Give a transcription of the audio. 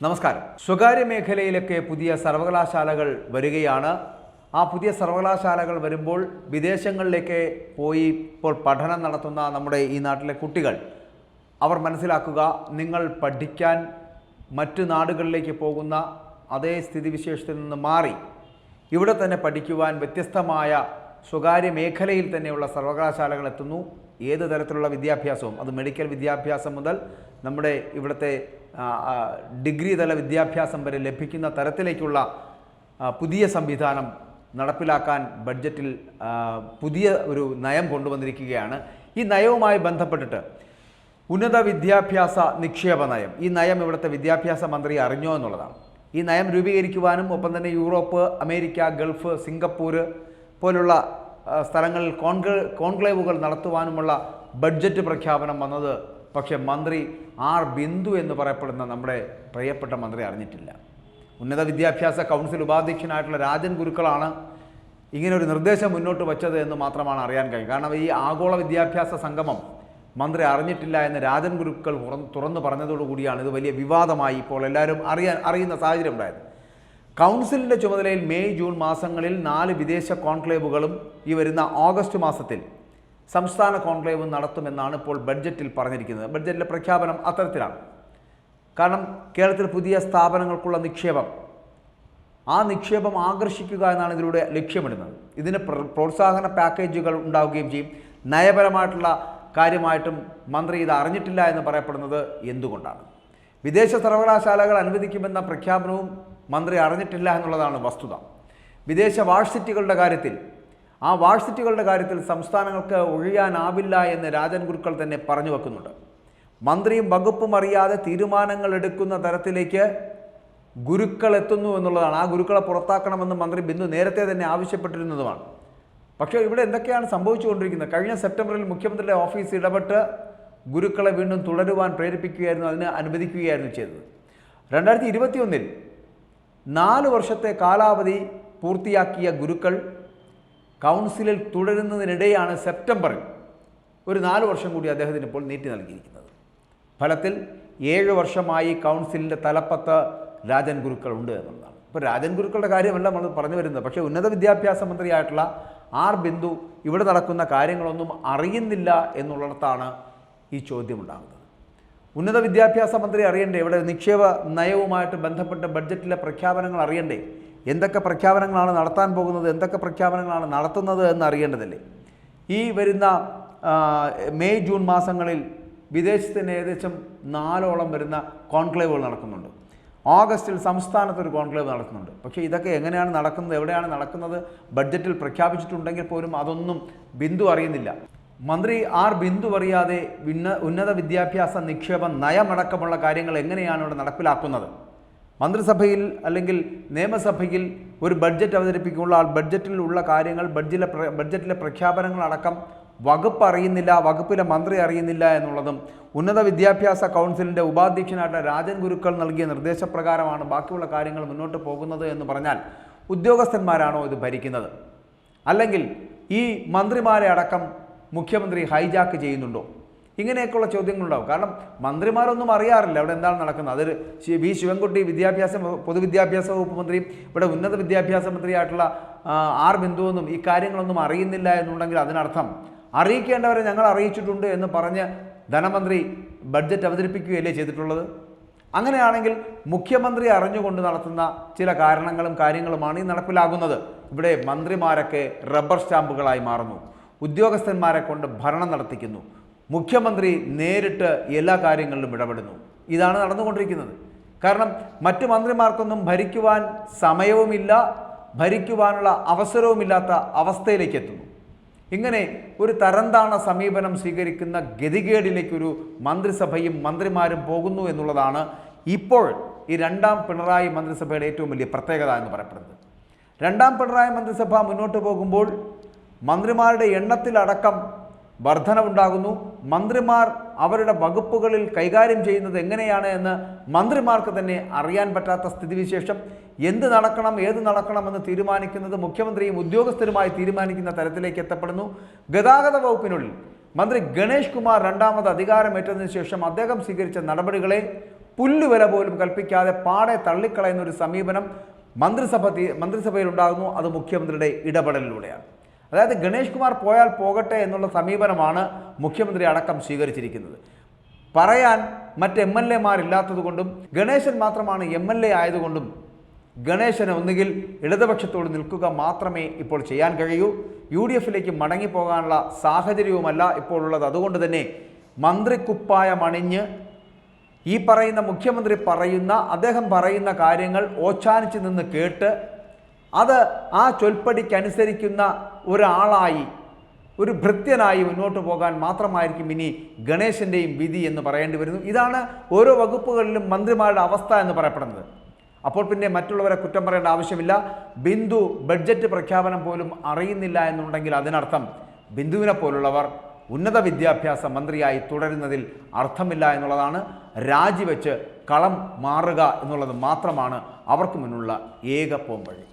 നമസ്കാരം. സ്വകാര്യ മേഖലയിലൊക്കെ പുതിയ സർവകലാശാലകൾ വരികയാണ്. ആ പുതിയ സർവകലാശാലകൾ വരുമ്പോൾ വിദേശങ്ങളിലേക്ക് പോയി ഇപ്പോൾ പഠനം നടത്തുന്ന നമ്മുടെ ഈ നാട്ടിലെ കുട്ടികൾ അവർ മനസ്സിലാക്കുക നിങ്ങൾ പഠിക്കാൻ മറ്റു നാടുകളിലേക്ക് പോകുന്ന അതേ സ്ഥിതിവിശേഷത്തിൽ നിന്ന് മാറി. ഇവിടെ തന്നെ പഠിക്കുവാൻ വ്യത്യസ്തമായ സ്വകാര്യ മേഖലയിൽ തന്നെയുള്ള സർവകലാശാലകൾ എത്തുന്നു. ഏത് തരത്തിലുള്ള വിദ്യാഭ്യാസവും അത് മെഡിക്കൽ വിദ്യാഭ്യാസം മുതൽ നമ്മുടെ ഇവിടുത്തെ ഡിഗ്രി തല വിദ്യാഭ്യാസം വരെ ലഭിക്കുന്ന തരത്തിലേക്കുള്ള പുതിയ സംവിധാനം നടപ്പിലാക്കാൻ ബഡ്ജറ്റിൽ പുതിയ ഒരു നയം കൊണ്ടുവന്നിരിക്കുകയാണ്. ഈ നയവുമായി ബന്ധപ്പെട്ടിട്ട് ഉന്നത വിദ്യാഭ്യാസ നിക്ഷേപ നയം. ഈ നയം ഇവിടുത്തെ വിദ്യാഭ്യാസ മന്ത്രി അറിഞ്ഞോ എന്നുള്ളതാണ്. ഈ നയം രൂപീകരിക്കുവാനും ഒപ്പം തന്നെ യൂറോപ്പ് അമേരിക്ക ഗൾഫ് സിംഗപ്പൂർ പോലുള്ള സ്ഥലങ്ങളിൽ കോൺക്ലേ കോൺക്ലേവുകൾ നടത്തുവാനുമുള്ള ബഡ്ജറ്റ് പ്രഖ്യാപനം വന്നത് പക്ഷേ മന്ത്രി ആർ ബിന്ദു എന്ന് പറയപ്പെടുന്ന നമ്മുടെ പ്രിയപ്പെട്ട മന്ത്രി അറിഞ്ഞിട്ടില്ല. ഉന്നത വിദ്യാഭ്യാസ കൗൺസിൽ ഉപാധ്യക്ഷനായിട്ടുള്ള രാജൻ ഗുരുക്കളാണ് ഇങ്ങനെ ഒരു നിർദ്ദേശം മുന്നോട്ട് വച്ചത് എന്ന് മാത്രമാണ് അറിയാൻ കഴിയും കാരണം ഈ ആഗോള വിദ്യാഭ്യാസ സംഗമം മന്ത്രി അറിഞ്ഞിട്ടില്ല എന്ന് രാജൻ ഗുരുക്കൾ തുറന്ന് പറഞ്ഞതോടുകൂടിയാണ് ഇത് വലിയ വിവാദമായി ഇപ്പോൾ എല്ലാവരും അറിയാൻ അറിയുന്ന സാഹചര്യം ഉണ്ടായത്. കൗൺസിലിന്റെ ചുമതലയിൽ മെയ് ജൂൺ മാസങ്ങളിൽ നാല് വിദേശ കോൺക്ലേവുകളും ഈ വരുന്ന ഓഗസ്റ്റ് മാസത്തിൽ സംസ്ഥാന കോൺക്ലേവ് നടത്തുമെന്നാണ് ഇപ്പോൾ ബഡ്ജറ്റിൽ പറഞ്ഞിരിക്കുന്നത്. ബഡ്ജറ്റിലെ പ്രഖ്യാപനം അത്തരത്തിലാണ്. കാരണം കേരളത്തിൽ പുതിയ സ്ഥാപനങ്ങൾക്കുള്ള നിക്ഷേപം ആ നിക്ഷേപം ആകർഷിക്കുക എന്നാണ് ഇതിലൂടെ ലക്ഷ്യമിടുന്നത്. ഇതിന് പ്ര- പ്രോത്സാഹന പാക്കേജുകൾ ഉണ്ടാവുകയും ചെയ്യും. നയപരമായിട്ടുള്ള കാര്യമായിട്ടും മന്ത്രി ഇത് അറിഞ്ഞിട്ടില്ല എന്ന് പറയപ്പെടുന്നത് എന്തുകൊണ്ടാണ്? വിദേശ സർവകലാശാലകൾ അനുവദിക്കുമെന്ന പ്രഖ്യാപനവും മന്ത്രി അറിഞ്ഞിട്ടില്ല എന്നുള്ളതാണ് വസ്തുത. വിദേശ വാഴ്സിറ്റികളുടെ കാര്യത്തിൽ ആ വാഴ്സിറ്റികളുടെ കാര്യത്തിൽ സംസ്ഥാനങ്ങൾക്ക് ഒഴിയാനാവില്ല എന്ന് രാജൻ ഗുരുക്കൾ തന്നെ പറഞ്ഞു വെക്കുന്നുണ്ട്. മന്ത്രിയും വകുപ്പും അറിയാതെ തീരുമാനങ്ങൾ എടുക്കുന്ന തരത്തിലേക്ക് ഗുരുക്കൾ എത്തുന്നു എന്നുള്ളതാണ്. ആ ഗുരുക്കളെ പുറത്താക്കണമെന്ന് മന്ത്രി ബിന്ദു നേരത്തെ തന്നെ ആവശ്യപ്പെട്ടിരുന്നതുമാണ്. പക്ഷേ ഇവിടെ എന്തൊക്കെയാണ് സംഭവിച്ചുകൊണ്ടിരിക്കുന്നത്? കഴിഞ്ഞ സെപ്റ്റംബറിൽ മുഖ്യമന്ത്രിയുടെ ഓഫീസ് ഇടപെട്ട് ഗുരുക്കളെ വീണ്ടും തുടരുവാൻ പ്രേരിപ്പിക്കുകയായിരുന്നു അതിന് അനുവദിക്കുകയായിരുന്നു ചെയ്തത്. രണ്ടായിരത്തി ഇരുപത്തിയൊന്നിൽ നാല് വർഷത്തെ കാലാവധി പൂർത്തിയാക്കിയ ഗുരുക്കൾ കൗൺസിലിൽ തുടരുന്നതിനിടെയാണ് സെപ്റ്റംബറിൽ ഒരു നാല് വർഷം കൂടി അദ്ദേഹത്തിന് ഇപ്പോൾ നീട്ടി നൽകിയിരിക്കുന്നത്. ഫലത്തിൽ ഏഴ് വർഷമായി കൗൺസിലിന്റെ തലപ്പത്ത് രാജൻ ഗുരുക്കൾ ഉണ്ട് എന്നുള്ളതാണ്. ഇപ്പോൾ രാജൻ ഗുരുക്കളുടെ കാര്യമല്ല നമ്മൾ പറഞ്ഞു വരുന്നത്. പക്ഷേ ഉന്നത വിദ്യാഭ്യാസ മന്ത്രിയായിട്ടുള്ള ആർ ബിന്ദു ഇവിടെ നടക്കുന്ന കാര്യങ്ങളൊന്നും അറിയുന്നില്ല എന്നുള്ളിടത്താണ് ഈ ചോദ്യമുണ്ടാകുന്നത്. ഉന്നത വിദ്യാഭ്യാസ മന്ത്രി അറിയണ്ടേ? ഇവിടെ നിക്ഷേപ നയവുമായിട്ട് ബന്ധപ്പെട്ട ബഡ്ജറ്റിലെ പ്രഖ്യാപനങ്ങൾ അറിയണ്ടേ? എന്തൊക്കെ പ്രഖ്യാപനങ്ങളാണ് നടത്താൻ പോകുന്നത് എന്തൊക്കെ പ്രഖ്യാപനങ്ങളാണ് നടത്തുന്നത് എന്ന് അറിയേണ്ടതല്ലേ ഈ വരുന്ന മെയ് ജൂൺ മാസങ്ങളിൽ വിദേശത്തിന് ഏകദേശം നാലോളം വരുന്ന കോൺക്ലേവുകൾ നടക്കുന്നുണ്ട്. ഓഗസ്റ്റിൽ സംസ്ഥാനത്തൊരു കോൺക്ലേവ് നടക്കുന്നുണ്ട്. പക്ഷേ ഇതൊക്കെ എങ്ങനെയാണ് നടക്കുന്നത് എവിടെയാണ് നടക്കുന്നത് ബഡ്ജറ്റിൽ പ്രഖ്യാപിച്ചിട്ടുണ്ടെങ്കിൽ പോലും അതൊന്നും ബിന്ദു അറിയുന്നില്ല. മന്ത്രി ആർ ബിന്ദു അറിയാതെ ഉന്നത വിദ്യാഭ്യാസ നിക്ഷേപ നയമടക്കമുള്ള കാര്യങ്ങൾ എങ്ങനെയാണ് ഇവിടെ നടപ്പിലാക്കുന്നത്? മന്ത്രിസഭയിൽ അല്ലെങ്കിൽ നിയമസഭയിൽ ഒരു ബഡ്ജറ്റ് അവതരിപ്പിക്കുമ്പോൾ ആ ബഡ്ജറ്റിലുള്ള കാര്യങ്ങൾ ബഡ്ജിലെ ബഡ്ജറ്റിലെ പ്രഖ്യാപനങ്ങളടക്കം വകുപ്പ് അറിയുന്നില്ല വകുപ്പിലെ മന്ത്രി അറിയുന്നില്ല എന്നുള്ളതും ഉന്നത വിദ്യാഭ്യാസ കൗൺസിലിന്റെ ഉപാധ്യക്ഷനായിട്ട് രാജൻ ഗുരുക്കൾ നൽകിയ നിർദ്ദേശപ്രകാരമാണ് ബാക്കിയുള്ള കാര്യങ്ങൾ മുന്നോട്ട് പോകുന്നത് എന്ന് പറഞ്ഞാൽ ഉദ്യോഗസ്ഥന്മാരാണോ ഇത് ഭരിക്കുന്നത്? അല്ലെങ്കിൽ ഈ മന്ത്രിമാരെ അടക്കം മുഖ്യമന്ത്രി ഹൈജാക്ക് ചെയ്യുന്നുണ്ടോ? ഇങ്ങനെയൊക്കെയുള്ള ചോദ്യങ്ങളുണ്ടാവും. കാരണം മന്ത്രിമാരൊന്നും അറിയാറില്ല അവിടെ എന്താണ് നടക്കുന്നത്. അതൊരു വി. ശിവൻകുട്ടി വിദ്യാഭ്യാസ പൊതുവിദ്യാഭ്യാസ വകുപ്പ് മന്ത്രിയും ഇവിടെ ഉന്നത വിദ്യാഭ്യാസ മന്ത്രിയായിട്ടുള്ള ആർ. ബിന്ദുവെന്നും ഈ കാര്യങ്ങളൊന്നും അറിയുന്നില്ല എന്നുണ്ടെങ്കിൽ അതിനർത്ഥം അറിയിക്കേണ്ടവരെ ഞങ്ങൾ അറിയിച്ചിട്ടുണ്ട് എന്ന് പറഞ്ഞ് ധനമന്ത്രി ബഡ്ജറ്റ് അവതരിപ്പിക്കുകയല്ലേ ചെയ്തിട്ടുള്ളത്? അങ്ങനെയാണെങ്കിൽ മുഖ്യമന്ത്രി അറിഞ്ഞുകൊണ്ട് നടത്തുന്ന ചില കാരണങ്ങളും കാര്യങ്ങളുമാണ് ഈ നടപ്പിലാകുന്നത്. ഇവിടെ മന്ത്രിമാരൊക്കെ റബ്ബർ സ്റ്റാമ്പുകളായി മാറുന്നു. ഉദ്യോഗസ്ഥന്മാരെ കൊണ്ട് ഭരണം നടത്തിക്കുന്നു. മുഖ്യമന്ത്രി നേരിട്ട് എല്ലാ കാര്യങ്ങളിലും ഇടപെടുന്നു. ഇതാണ് നടന്നുകൊണ്ടിരിക്കുന്നത്. കാരണം മറ്റു മന്ത്രിമാർക്കൊന്നും ഭരിക്കുവാൻ സമയവുമില്ല ഭരിക്കുവാനുള്ള അവസരവുമില്ലാത്ത അവസ്ഥയിലേക്ക് എത്തുന്നു ഇങ്ങനെ ഒരു തരംതാണ സമീപനം സ്വീകരിക്കുന്ന ഗതികേടിലേക്കൊരു മന്ത്രിസഭയും മന്ത്രിമാരും പോകുന്നു എന്നുള്ളതാണ് ഇപ്പോൾ ഈ രണ്ടാം പിണറായി മന്ത്രിസഭയുടെ ഏറ്റവും വലിയ പ്രത്യേകത എന്ന് പറയപ്പെടുന്നത്. രണ്ടാം പിണറായി മന്ത്രിസഭ മുന്നോട്ട് പോകുമ്പോൾ മന്ത്രിമാരുടെ എണ്ണത്തിലടക്കം വർധനവുണ്ടാകുന്നു. മന്ത്രിമാർ അവരുടെ വകുപ്പുകളിൽ കൈകാര്യം ചെയ്യുന്നത് എങ്ങനെയാണ് എന്ന് മന്ത്രിമാർക്ക് തന്നെ അറിയാൻ പറ്റാത്ത സ്ഥിതിവിശേഷം. എന്ത് നടക്കണം ഏത് നടക്കണമെന്ന് തീരുമാനിക്കുന്നത് മുഖ്യമന്ത്രിയും ഉദ്യോഗസ്ഥരുമായി തീരുമാനിക്കുന്ന തരത്തിലേക്ക് എത്തപ്പെടുന്നു. ഗതാഗത വകുപ്പിനുള്ളിൽ മന്ത്രി ഗണേഷ് കുമാർ രണ്ടാമത് അധികാരമേറ്റതിനു ശേഷം അദ്ദേഹം സ്വീകരിച്ച നടപടികളെ പുല്ലുവില പോലും കൽപ്പിക്കാതെ പാടെ തള്ളിക്കളയുന്ന ഒരു സമീപനം മന്ത്രിസഭ മന്ത്രിസഭയിൽ ഉണ്ടാകുന്നു അത് മുഖ്യമന്ത്രിയുടെ ഇടപെടലിലൂടെയാണ്. അതായത് ഗണേഷ് കുമാർ പോയാൽ പോകട്ടെ എന്നുള്ള സമീപനമാണ് മുഖ്യമന്ത്രി അടക്കം സ്വീകരിച്ചിരിക്കുന്നത്. പറയാൻ മറ്റ് എം എൽ എമാരില്ലാത്തതുകൊണ്ടും ഗണേശൻ മാത്രമാണ് എം എൽ എ ആയതുകൊണ്ടും ഗണേശന് ഒന്നുകിൽ ഇടതുപക്ഷത്തോട് നിൽക്കുക മാത്രമേ ഇപ്പോൾ ചെയ്യാൻ കഴിയൂ. യു ഡി എഫിലേക്ക് മടങ്ങിപ്പോകാനുള്ള സാഹചര്യവുമല്ല ഇപ്പോഴുള്ളത്. അതുകൊണ്ട് തന്നെ മന്ത്രിക്കുപ്പായമണിഞ്ഞ് ഈ പറയുന്ന മുഖ്യമന്ത്രി പറയുന്ന അദ്ദേഹം പറയുന്ന കാര്യങ്ങൾ ഓച്ചാനിച്ച് നിന്ന് കേട്ട് അത് ആ ചൊൽപ്പടിക്കനുസരിക്കുന്ന ഒരാളായി ഒരു ഭൃത്യനായി മുന്നോട്ട് പോകാൻ മാത്രമായിരിക്കും ഇനി ഗണേശന്റെയും വിധി എന്ന് പറയേണ്ടി വരുന്നു. ഇതാണ് ഓരോ വകുപ്പുകളിലും മന്ത്രിമാരുടെ അവസ്ഥ എന്ന് പറയപ്പെടുന്നത്. അപ്പോൾ പിന്നെ മറ്റുള്ളവരെ കുറ്റം പറയേണ്ട ആവശ്യമില്ല. ബിന്ദു ബഡ്ജറ്റ് പ്രഖ്യാപനം പോലും അറിയുന്നില്ല എന്നുണ്ടെങ്കിൽ അതിനർത്ഥം ബിന്ദുവിനെ പോലുള്ളവർ ഉന്നത വിദ്യാഭ്യാസ മന്ത്രിയായി തുടരുന്നതിൽ അർത്ഥമില്ല എന്നുള്ളതാണ്. രാജിവെച്ച് കളം മാറുക എന്നുള്ളത് മാത്രമാണ് അവർക്ക് മുന്നുള്ള ഏക പോംവഴി.